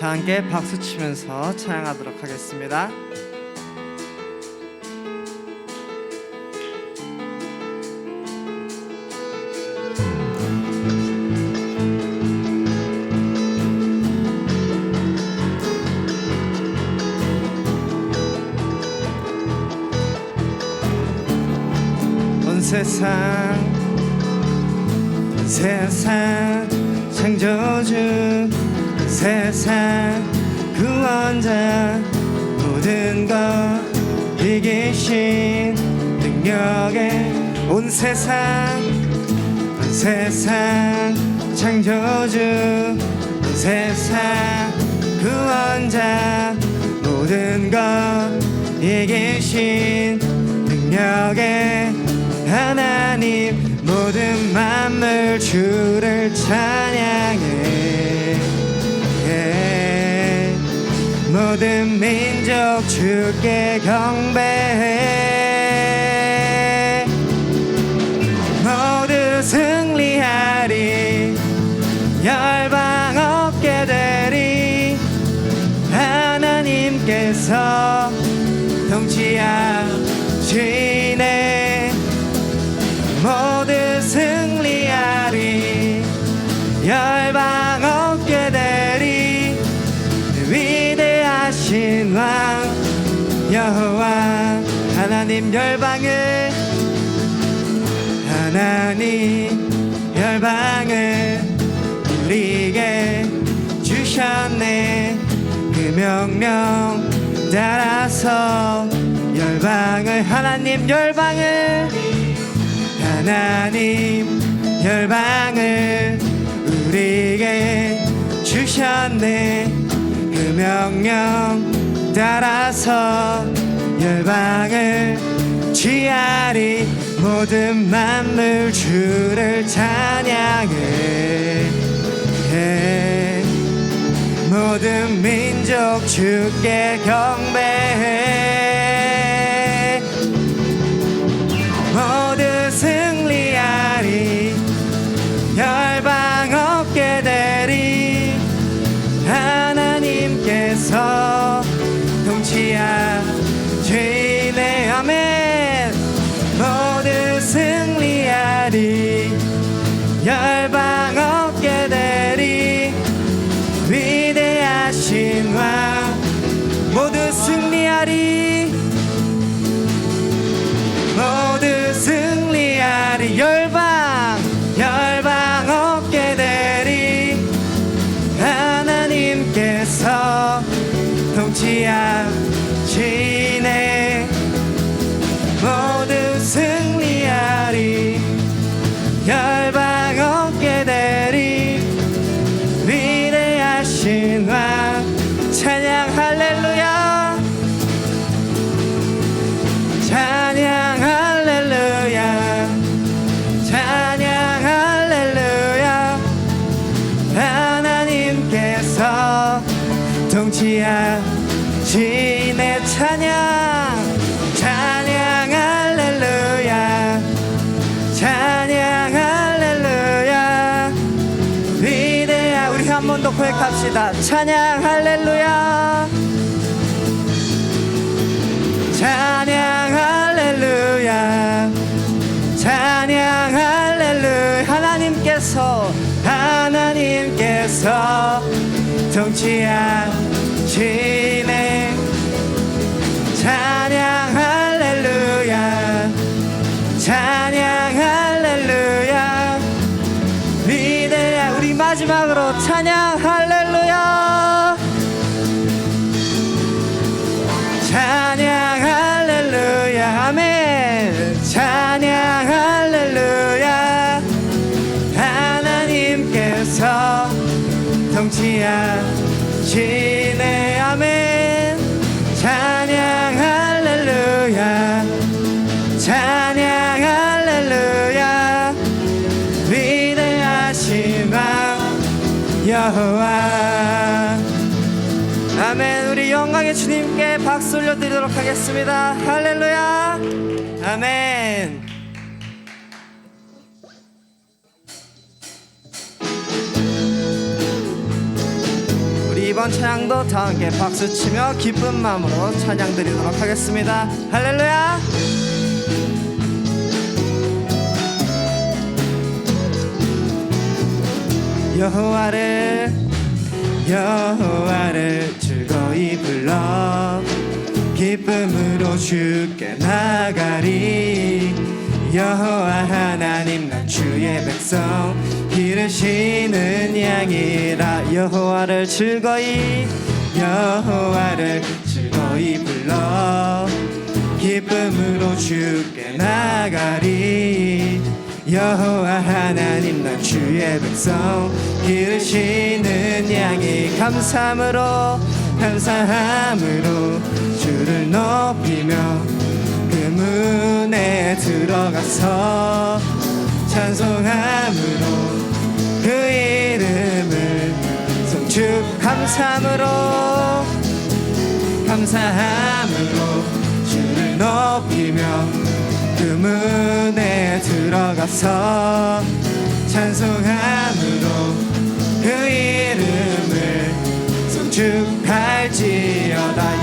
자 함께 박수 치면서 찬양하도록 하겠습니다. 온 세상 온 세상 창조주 세상 구원자 모든 것 이기신 능력에 온 세상 온 세상 창조주 온 세상 구원자 모든 것 이기신 능력에 하나님 모든 만물 주를 찬양해 모든 민족 주께 경배해 모두 승리하리. 열방 없게 되리. 하나님께서 통치하시 열방을 하나님 열방을 우리에게 주셨네. 그 명령 따라서 열방을 하나님 열방을 하나님 열방을 우리에게 주셨네. 그 명령 따라서 열방을 취하리 모든 만물 주를 찬양해 해. 모든 민족 주께 경배해 승리하리 열방 없게 되리. 위대하신 왕 찬양 할렐루야. 찬양 할렐루야. 찬양 할렐루야. 하나님께서 통치하시네 찬양. 찬양 고백합시다. 찬양 할렐루야. 찬양 할렐루야. 찬양 할렐루야. 하나님께서 하나님께서 통치하시 서 통치하시네 아멘. 찬양 할렐루야. 찬양 할렐루야. 위대하신 왕 여호와. 아멘. 우리 영광의 주님께 박수 올려드리도록 하겠습니다. 할렐루야. 아멘 이번 찬양도 다 함께 박수 치며 기쁜 마음으로 찬양 드리도록 하겠습니다. 할렐루야! 여호와를 여호와를 즐거이 불러 기쁨으로 주께 나가리 여호와 하나님 난 주의 백성 기르시는 양이라 여호와를 즐거이 여호와를 즐거이 불러. 기쁨으로 주께 나가리. 여호와 하나님 난 주의 백성. 기르시는 양이 감사함으로 감사함으로 주를 높이며 그 문에 들어가서 찬송함으로 감사함으로 감사함으로 주를 높이며 그 문에 들어가서 찬송함으로 그 이름을 송축할지어다.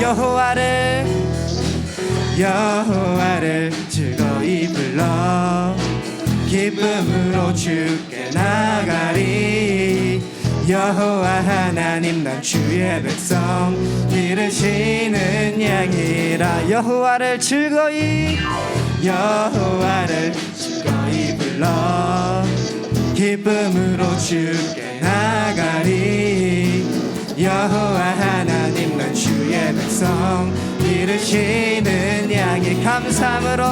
여호와를 여호와를 즐거이 불러. 기쁨으로 주께 나가리 여호와 하나님 난 주의 백성. 기르시는 양이라. 여호와를 즐거이 여호와를 즐거이 불러. 기쁨으로 주께 나가리. 여호와 하나님 난 주의 백성. 기르시는 양이 감사함으로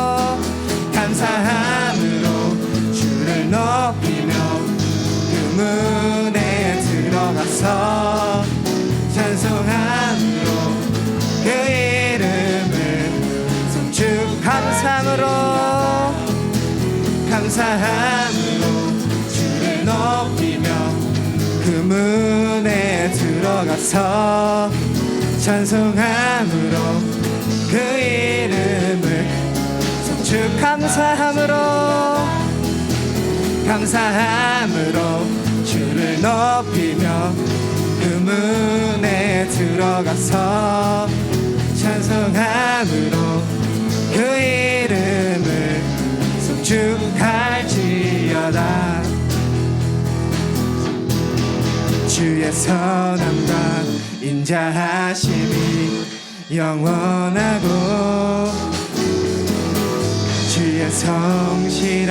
감사함으로 주를 높이며 그 문에 들어가서 찬송함으로 그 이름을 송축 감사함으로 감사함으로 주를 높이며 그 문에 들어가서 찬송함으로 그 이름을 송축 감사함으로 감사함으로 주를 높이며 그 문에 들어가서 찬송함으로 그 이름을 송축할지어다. 주의 선함과 인자하심이 영원하고 주의 성실하심이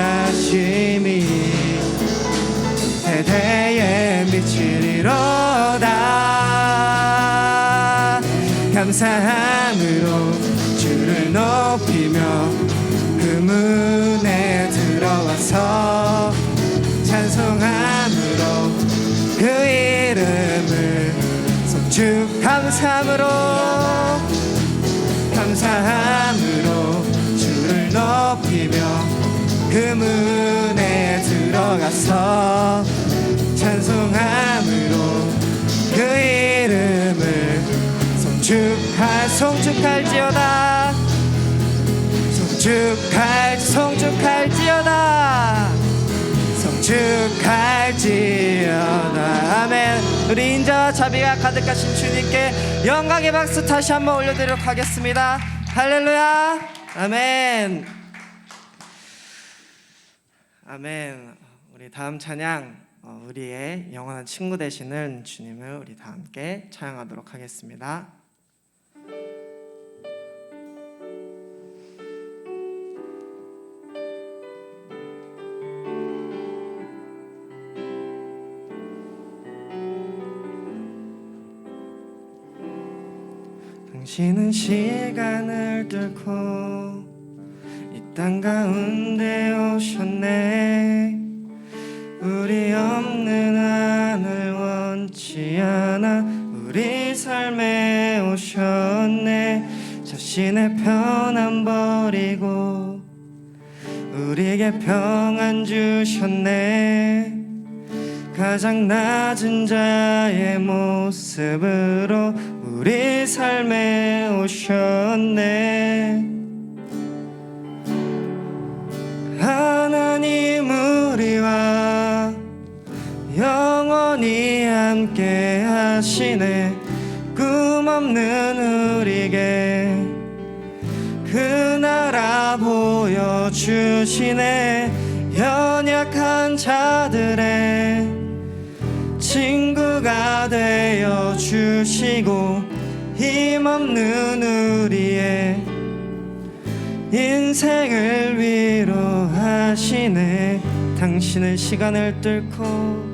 대대에 미치리로다. 감사함으로 주를 높이며 그 문에 들어와서 찬송함으로 그 이름을 송축 감사함으로 감사함으로 주를 높이며 그 문에 들어가서 찬송함으로 그 이름을 송축할 송축할지어다. 송축할 송축할지어다. 송축할지어다. 아멘. 우리 인자와 자비가 가득하신 주님께 영광의 박수 다시 한번 올려드리도록 하겠습니다. 할렐루야. 아멘. 아멘. 우리 다음 찬양. 어, 우리의 영원한 친구 되시는 주님을 우리 다 함께 찬양하도록 하겠습니다. 당신은 시간을 뚫고 이 땅 가운데 오셨네 없는 하늘 원치 않아 우리 삶에 오셨네. 자신의 편안 버리고 우리에게 평안 주셨네. 가장 낮은 자의 모습으로 우리 삶에 오셨네 함께 하시네. 힘없는 우리에게 그 나라 보여주시네. 연약한 자들의 친구가 되어 주시고 힘없는 우리의 인생을 위로하시네. 당신은 시간을 뚫고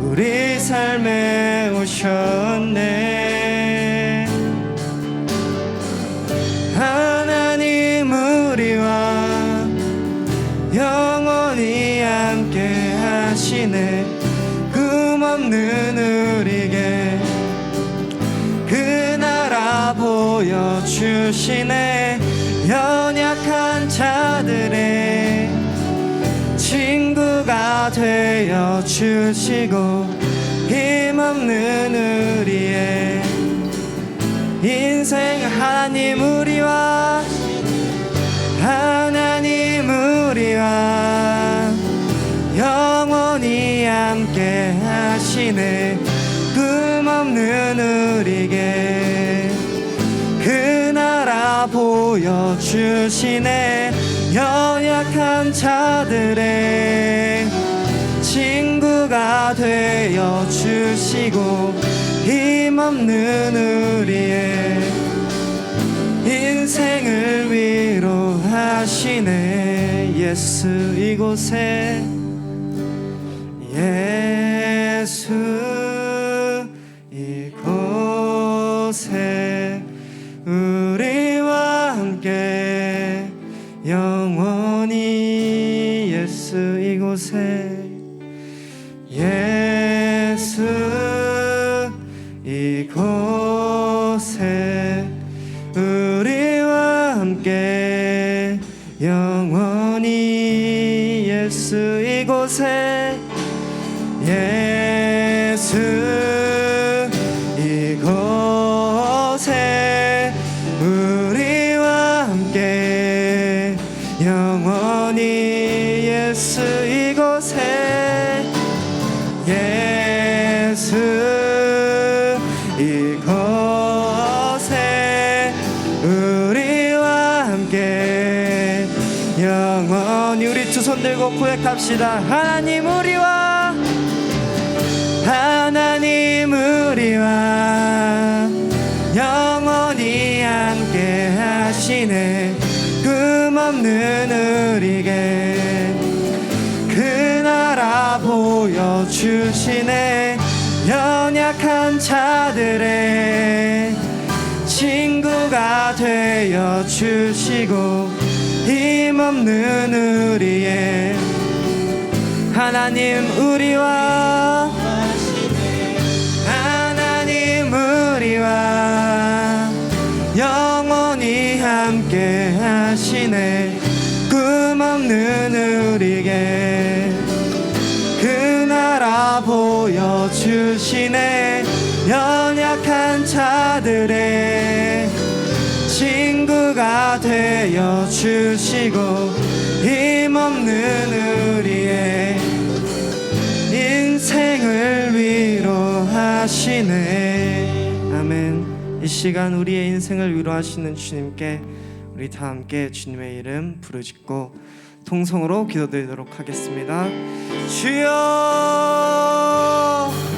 우리 삶에 오셨네. 하나님 우리와 영원히 함께 하시네. 꿈없는 우리에게 그 나라 보여주시네. 연약한 자들의 친구 가 되어 주시고 힘없는 우리의 인생 하나님 우리와 하나님 우리와 영원히 함께 하시네. 꿈없는 우리에게 그 나라 보여주시네. 연약한 자들의 친구가 되어 주시고 힘없는 우리의 인생을 위로하시네. 예수 이곳에. 예수 예수 이곳에 예수 영원히 우리 두 손 들고 고백합시다. 하나님 우리와 하나님 우리와 영원히 함께 하시네. 꿈없는 우리에게 그 나라 보여주시네. 연약한 자들의 친구가 되어 주시고 힘없는 우리의 하나님 우리와 하나님 우리와 영원히 함께 하시네. 꿈없는 우리에게 그 나라 보여주시네. 연약한 자들의 친구가 되어 주시고 힘없는 우리의 인생을 위로하시네. 아멘. 이 시간 우리의 인생을 위로하시는 주님께 우리 다 함께 주님의 이름 부르짖고 통성으로 기도드리도록 하겠습니다. 주여